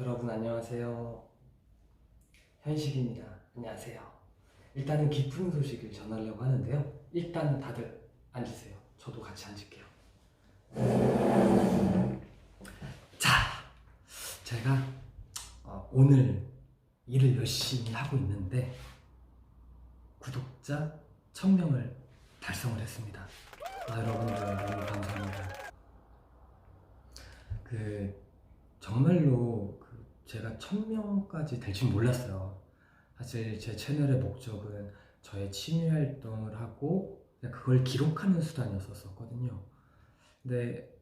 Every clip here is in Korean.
여러분 안녕하세요. 현식입니다. 안녕하세요. 일단은 기쁜 소식을 전하려고 하는데요. 일단 다들 앉으세요. 저도 같이 앉을게요. 자, 제가 어, 오늘 일을 열심히 하고 있는데 구독자 1000명을 달성을 했습니다. 아, 여러분들 너무 감사합니다. 그 정말로 그 제가 1000명까지 될 줄 몰랐어요. 사실 제 채널의 목적은 저의 취미 활동을 하고 그걸 기록하는 수단이었었거든요. 근데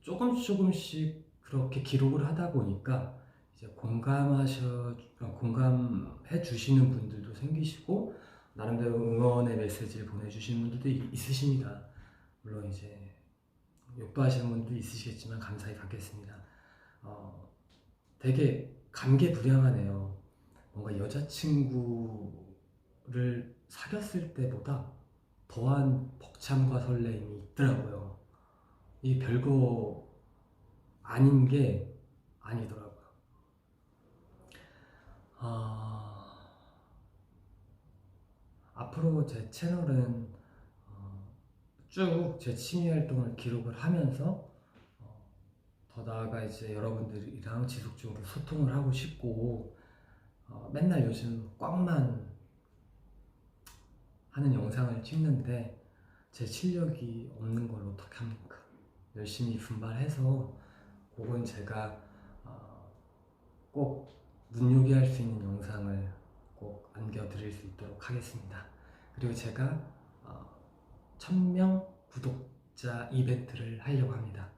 조금씩 조금씩 그렇게 기록을 하다 보니까 이제 공감하셔 공감해 주시는 분들도 생기시고 나름대로 응원의 메시지를 보내주시는 분들도 이- 있으십니다. 물론 이제 욕도 하시는 분도 있으시겠지만 감사히 받겠습니다. 어, 되게 감개무량하네요. 뭔가 여자친구를 사귀었을 때보다 더한 벅참과 설레임이 있더라고요. 이 별거 아닌 게 아니더라고요. 아, 앞으로 제 채널은 어, 쭉제 취미 활동을 기록을 하면서 어, 더 나아가 이제 여러분들이랑 지속적으로 소통을 하고 싶고 어, 맨날 요즘 꽝만 하는 영상을 찍는데 제 실력이 없는 걸 어떻게 합니까? 열심히 분발해서 혹은 제가 어, 꼭 눈요기할 수 있는 영상을 꼭 안겨드릴 수 있도록 하겠습니다. 그리고 제가 어, 1000명 구독자 이벤트를 하려고 합니다.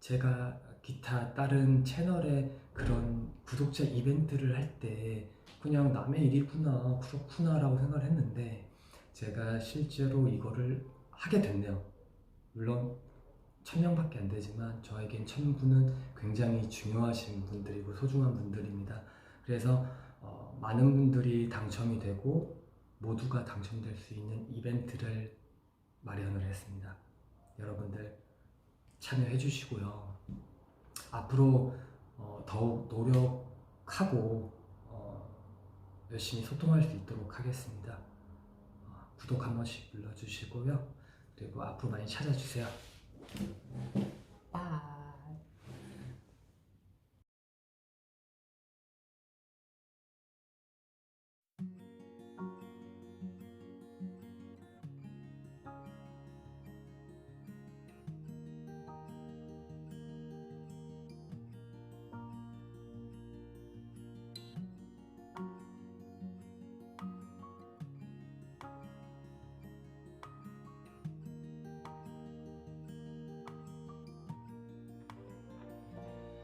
제가 기타 다른 채널에 그런 구독자 이벤트를 할 때 그냥 남의 일이구나 그렇구나 라고 생각을 했는데 제가 실제로 이거를 하게 됐네요. 물론 천 명밖에 안 되지만 저에겐 천 분은 굉장히 중요하신 분들이고 소중한 분들입니다. 그래서 어, 많은 분들이 당첨이 되고 모두가 당첨될 수 있는 이벤트를 마련을 했습니다. 여러분들 참여해 주시고요. 앞으로 어, 더욱 노력하고 어, 열심히 소통할 수 있도록 하겠습니다. 어, 구독 한 번씩 눌러주시고요. 그리고 앞으로 많이 찾아주세요.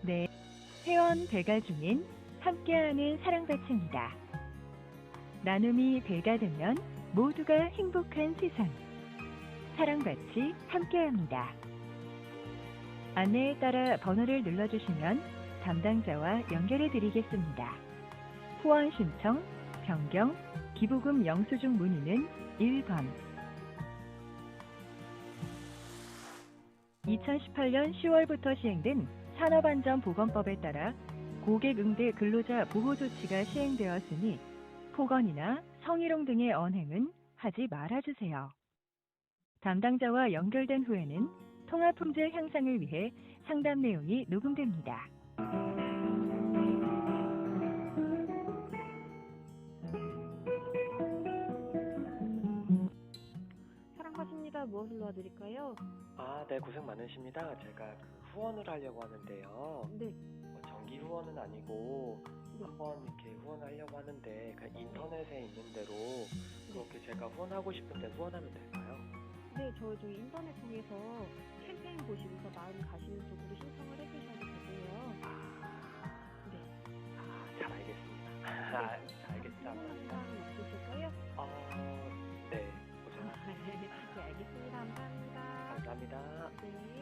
네, 회원 배가 중인 함께하는 사랑밭입니다. 나눔이 배가 되면 모두가 행복한 세상. 사랑밭이 함께합니다. 안내에 따라 번호를 눌러주시면 담당자와 연결해 드리겠습니다. 후원 신청, 변경, 기부금 영수증 문의는 1번. 2018년 10월부터 시행된 산업안전보건법에 따라 고객 응대 근로자 보호 조치가 시행되었으니 폭언이나 성희롱 등의 언행은 하지 말아주세요. 담당자와 연결된 후에는 통화 품질 향상을 위해 상담 내용이 녹음됩니다. 도와드릴까요? 아, 네, 고생 많으십니다. 제가 그 후원을 하려고 하는데요. 네. 뭐 정기 후원은 아니고 네. 한번 이렇게 후원하려고 하는데 그 인터넷에 있는 대로 그렇게 제가 후원하고 싶은데 후원하면 될까요? 네, 저 저희 인터넷 통해서 캠페인 보시면서 마음 가시는 쪽으로 신청을 해주셔도 되고요. 아, 네. 아, 잘 알겠습니다. 네. 감사합니다. 네.